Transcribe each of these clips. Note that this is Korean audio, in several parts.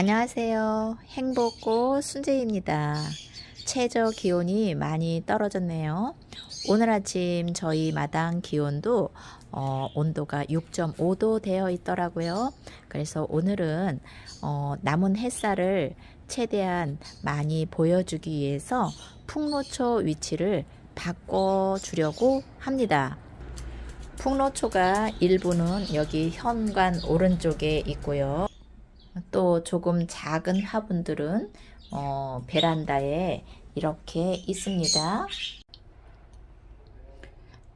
안녕하세요. 행복고 순재입니다. 최저 기온이 많이 떨어졌네요. 오늘 아침 저희 마당 기온도 어, 온도가 6.5도 되어 있더라고요. 그래서 오늘은 어, 남은 햇살을 최대한 많이 보여주기 위해서 풍로초 위치를 바꿔주려고 합니다. 풍로초가 일부는 여기 현관 오른쪽에 있고요. 또 조금 작은 화분들은 어, 베란다에 이렇게 있습니다.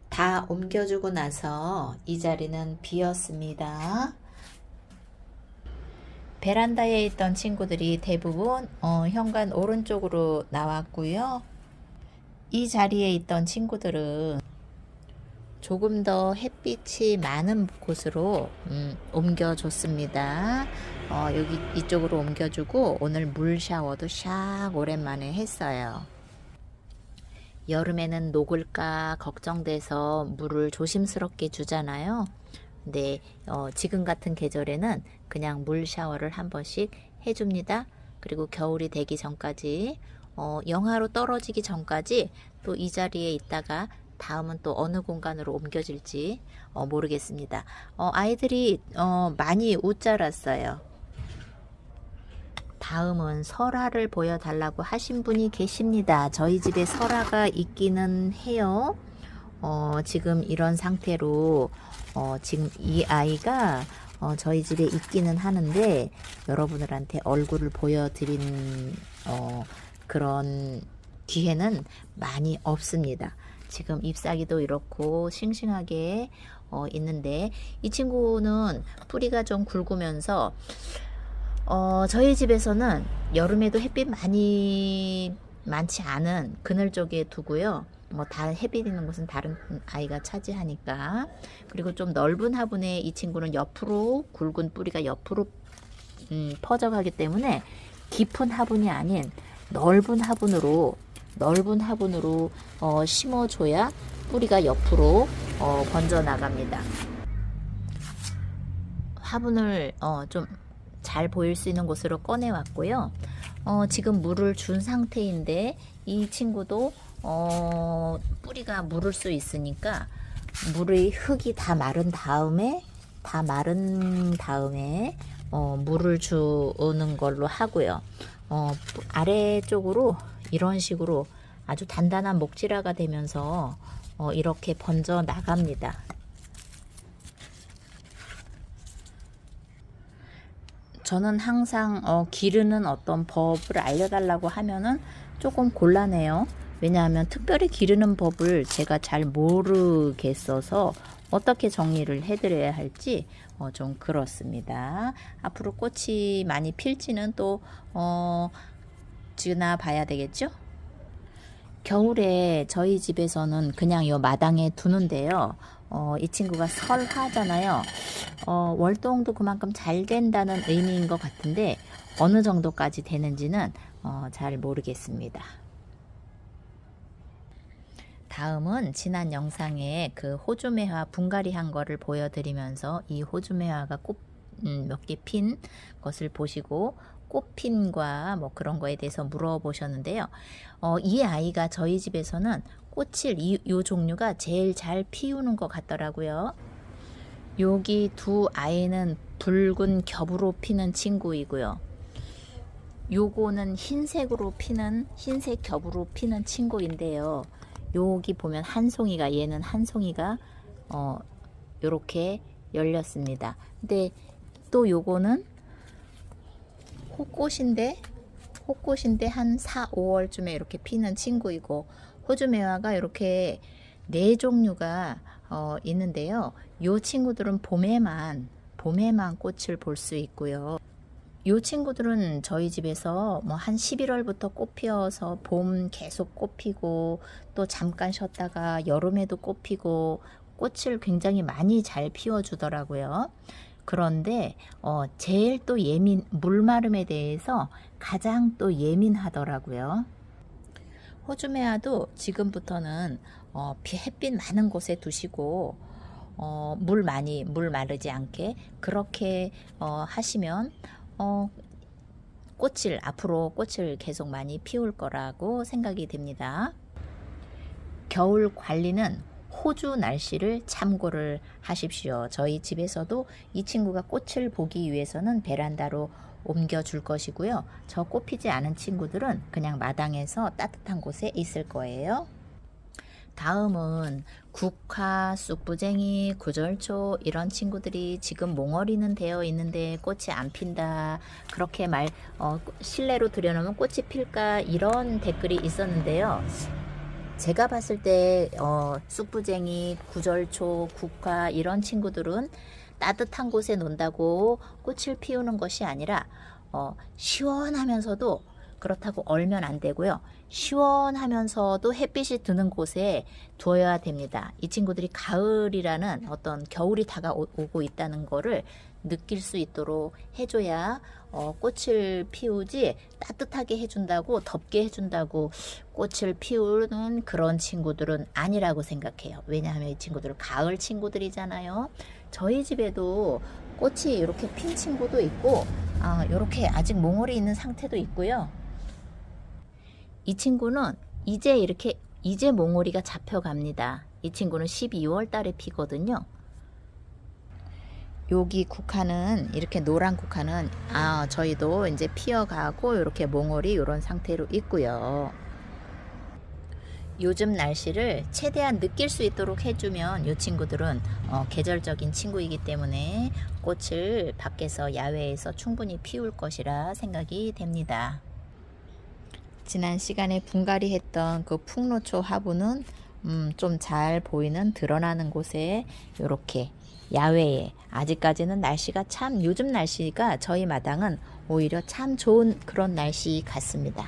다 옮겨주고 나서 이 자리는 비었습니다. 베란다에 있던 친구들이 대부분 어, 현관 오른쪽으로 나왔고요. 이 자리에 있던 친구들은 조금 더 햇빛이 많은 곳으로 음, 옮겨줬습니다. 어, 여기 이쪽으로 옮겨주고 오늘 물 샤워도 샥 오랜만에 했어요. 여름에는 녹을까 걱정돼서 물을 조심스럽게 주잖아요. 근데 어, 지금 같은 계절에는 그냥 물 샤워를 한 번씩 해줍니다. 그리고 겨울이 되기 전까지 어, 영하로 떨어지기 전까지 또 이 자리에 있다가 다음은 또 어느 공간으로 옮겨질지 어, 모르겠습니다. 어, 아이들이 어, 많이 웃자랐어요. 다음은 설화를 보여달라고 하신 분이 계십니다. 저희 집에 설화가 있기는 해요. 어, 지금 이런 상태로 어, 지금 이 아이가 어, 저희 집에 있기는 하는데 여러분들한테 얼굴을 보여드린 어, 그런 기회는 많이 없습니다. 지금 잎사귀도 이렇고 싱싱하게 어, 있는데 이 친구는 뿌리가 좀 굵으면서 어, 저희 집에서는 여름에도 햇빛 많이 많지 않은 그늘 쪽에 두고요. 뭐 다 햇빛 있는 곳은 다른 아이가 차지하니까 그리고 좀 넓은 화분에 이 친구는 옆으로 굵은 뿌리가 옆으로 음, 퍼져가기 때문에 깊은 화분이 아닌 넓은 화분으로 넓은 화분으로 어, 심어줘야 뿌리가 옆으로 어, 번져 나갑니다. 화분을 어, 좀 잘 보일 수 있는 곳으로 꺼내 왔고요. 어, 지금 물을 준 상태인데 이 친구도 어, 뿌리가 물을 수 있으니까 물의 흙이 다 마른 다음에 다 마른 다음에 어, 물을 주는 걸로 하고요. 어, 아래쪽으로 이런 식으로 아주 단단한 목질화가 되면서 어, 이렇게 번져 나갑니다. 저는 항상 어, 기르는 어떤 법을 알려달라고 하면은 조금 곤란해요. 왜냐하면 특별히 기르는 법을 제가 잘 모르겠어서 어떻게 정리를 해드려야 할지 어, 좀 그렇습니다. 앞으로 꽃이 많이 필지는 또 어, 지나봐야 되겠죠? 겨울에 저희 집에서는 그냥 요 마당에 두는데요. 어, 이 친구가 설하잖아요. 어, 월동도 그만큼 잘 된다는 의미인 것 같은데 어느 정도까지 되는지는 어, 잘 모르겠습니다. 다음은 지난 영상에 그 호주매화 분갈이 한 거를 보여드리면서 이 호주매화가 꽃 음, 몇개핀 것을 보시고 꽃핀과 뭐 그런 거에 대해서 물어보셨는데요. 어, 이 아이가 저희 집에서는 꽃을 이, 요 종류가 제일 잘 피우는 것 같더라고요. 여기 두 아이는 붉은 겹으로 피는 친구이고요. 요거는 흰색으로 피는 흰색 겹으로 피는 친구인데요. 여기 보면 한 송이가 얘는 한 송이가 어 요렇게 열렸습니다. 근데 또 요거는 호꽃인데 호꽃인데 한 4, 5월쯤에 이렇게 피는 친구이고 호주 매화가 이렇게 네 종류가 어, 있는데요. 요 친구들은 봄에만 봄에만 꽃을 볼 수 있고요. 요 친구들은 저희 집에서 뭐 한 11월부터 꽃 피어서 봄 계속 꽃 피고 또 잠깐 쉬었다가 여름에도 꽃 피고 꽃을 굉장히 많이 잘 피워 주더라고요. 그런데 어 제일 또 예민 물마름에 대해서 가장 또 예민하더라고요. 호주메아도 지금부터는 어, 비- 햇빛 많은 곳에 두시고 어, 물 많이 물 마르지 않게 그렇게 어, 하시면 어, 꽃을 앞으로 꽃을 계속 많이 피울 거라고 생각이 됩니다. 겨울 관리는 호주 날씨를 참고를 하십시오. 저희 집에서도 이 친구가 꽃을 보기 위해서는 베란다로 옮겨 줄 것이고요. 저 꽃 피지 않은 친구들은 그냥 마당에서 따뜻한 곳에 있을 거예요. 다음은 국화, 쑥부쟁이, 구절초 이런 친구들이 지금 몽어리는 되어 있는데 꽃이 안 핀다. 그렇게 말 어, 실내로 들여놓으면 꽃이 필까 이런 댓글이 있었는데요. 제가 봤을 때 어, 쑥부쟁이, 구절초, 국화 이런 친구들은 따뜻한 곳에 논다고 꽃을 피우는 것이 아니라 어, 시원하면서도 그렇다고 얼면 안 되고요. 시원하면서도 햇빛이 드는 곳에 두어야 됩니다. 이 친구들이 가을이라는 어떤 겨울이 다가오고 있다는 거를 느낄 수 있도록 해줘야 어, 꽃을 피우지 따뜻하게 해준다고 덥게 해준다고 꽃을 피우는 그런 친구들은 아니라고 생각해요. 왜냐하면 이 친구들은 가을 친구들이잖아요. 저희 집에도 꽃이 이렇게 핀 친구도 있고 아, 이렇게 아직 몽골이 있는 상태도 있고요. 이 친구는 이제 이렇게 이제 몽오리가 잡혀갑니다. 이 친구는 12월 달에 피거든요. 여기 국화는 이렇게 노란 국화는 아 저희도 이제 피어가고 이렇게 몽골이 이런 상태로 있고요. 요즘 날씨를 최대한 느낄 수 있도록 해주면 이 친구들은 어, 계절적인 친구이기 때문에 꽃을 밖에서 야외에서 충분히 피울 것이라 생각이 됩니다. 지난 시간에 분갈이 했던 그 풍로초 화분은 음, 좀 잘 보이는 드러나는 곳에 이렇게 야외에 아직까지는 날씨가 참 요즘 날씨가 저희 마당은 오히려 참 좋은 그런 날씨 같습니다.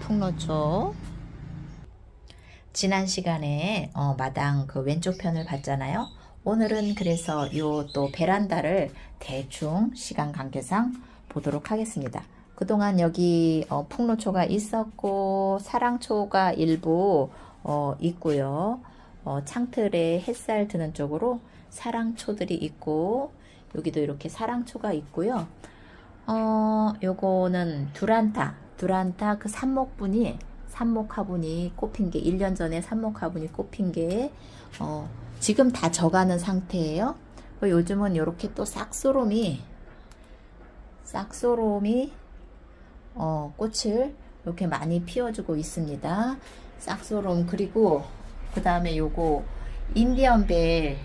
풍로초 지난 시간에 어, 마당 그 왼쪽 편을 봤잖아요. 오늘은 그래서 요 또 베란다를 대충 시간 관계상 보도록 하겠습니다. 그동안 여기 어, 풍로초가 있었고 사랑초가 일부 어, 있고요. 어, 창틀에 햇살 드는 쪽으로 사랑초들이 있고 여기도 이렇게 사랑초가 있고요. 어, 요거는 두란타, 두란타 그 삽목분이 삽목 화분이 꼽힌 게 1년 전에 삽목 화분이 꼽힌 게 어, 지금 다 져가는 상태예요. 그 요즘은 이렇게 또 싹소롬이 싹소롬이 어, 꽃을 이렇게 많이 피워주고 있습니다. 싹소롬 그리고 그 다음에 요거 인디언벨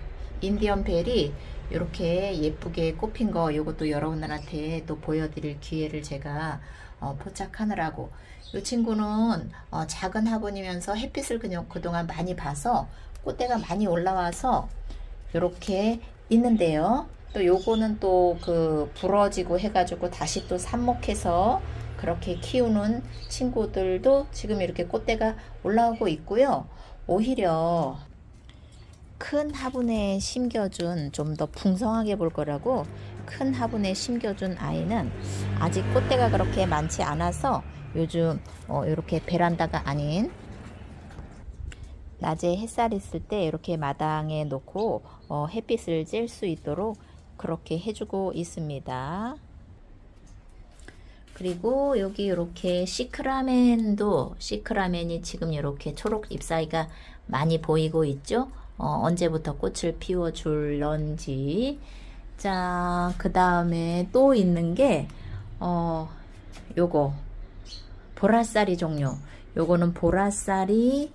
인디언 벨이 이렇게 예쁘게 꼽힌 거 요것도 여러분들한테 또 보여드릴 기회를 제가 어, 포착하느라고 이 친구는 어, 작은 화분이면서 햇빛을 그냥 그동안 많이 봐서 꽃대가 많이 올라와서 이렇게 있는데요. 또 요거는 또 그 부러지고 해가지고 다시 또 삽목해서 그렇게 키우는 친구들도 지금 이렇게 꽃대가 올라오고 있고요. 오히려 큰 화분에 심겨준 좀 더 풍성하게 볼 거라고 큰 화분에 심겨준 아이는 아직 꽃대가 그렇게 많지 않아서 요즘 어, 이렇게 베란다가 아닌 낮에 햇살 있을 때 이렇게 마당에 놓고 어, 햇빛을 쬐을 수 있도록 그렇게 해주고 있습니다. 그리고 여기 이렇게 시크라멘도 시크라멘이 지금 이렇게 초록 잎사귀가 많이 보이고 있죠. 어, 언제부터 꽃을 피워 줄런지. 자, 그 다음에 또 있는 게, 어, 요거. 보라쌀이 종류. 요거는 보라쌀이,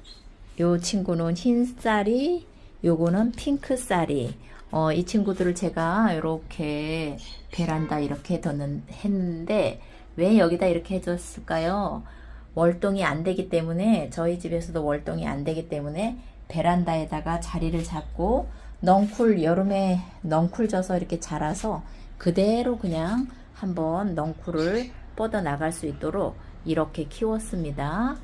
요 친구는 흰쌀이, 요거는 핑크쌀이. 어, 이 친구들을 제가 이렇게 베란다 이렇게 뒀는, 했는데, 왜 여기다 이렇게 해줬을까요? 월동이 안 되기 때문에, 저희 집에서도 월동이 안 되기 때문에, 베란다에다가 자리를 잡고 넝쿨 여름에 넝쿨 져서 이렇게 자라서 그대로 그냥 한번 넝쿨을 뻗어 나갈 수 있도록 이렇게 키웠습니다.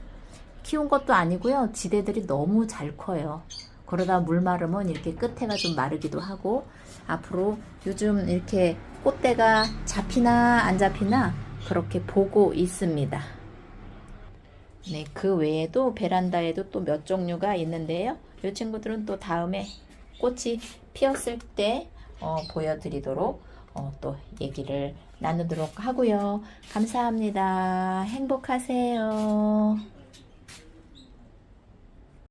키운 것도 아니고요. 지대들이 너무 잘 커요. 그러다 물 마르면 이렇게 끝에가 좀 마르기도 하고 앞으로 요즘 이렇게 꽃대가 잡히나 안 잡히나 그렇게 보고 있습니다. 네, 그 외에도 베란다에도 또 몇 종류가 있는데요. 이 친구들은 또 다음에 꽃이 피었을 때 어, 보여드리도록 어, 또 얘기를 나누도록 하고요. 감사합니다. 행복하세요.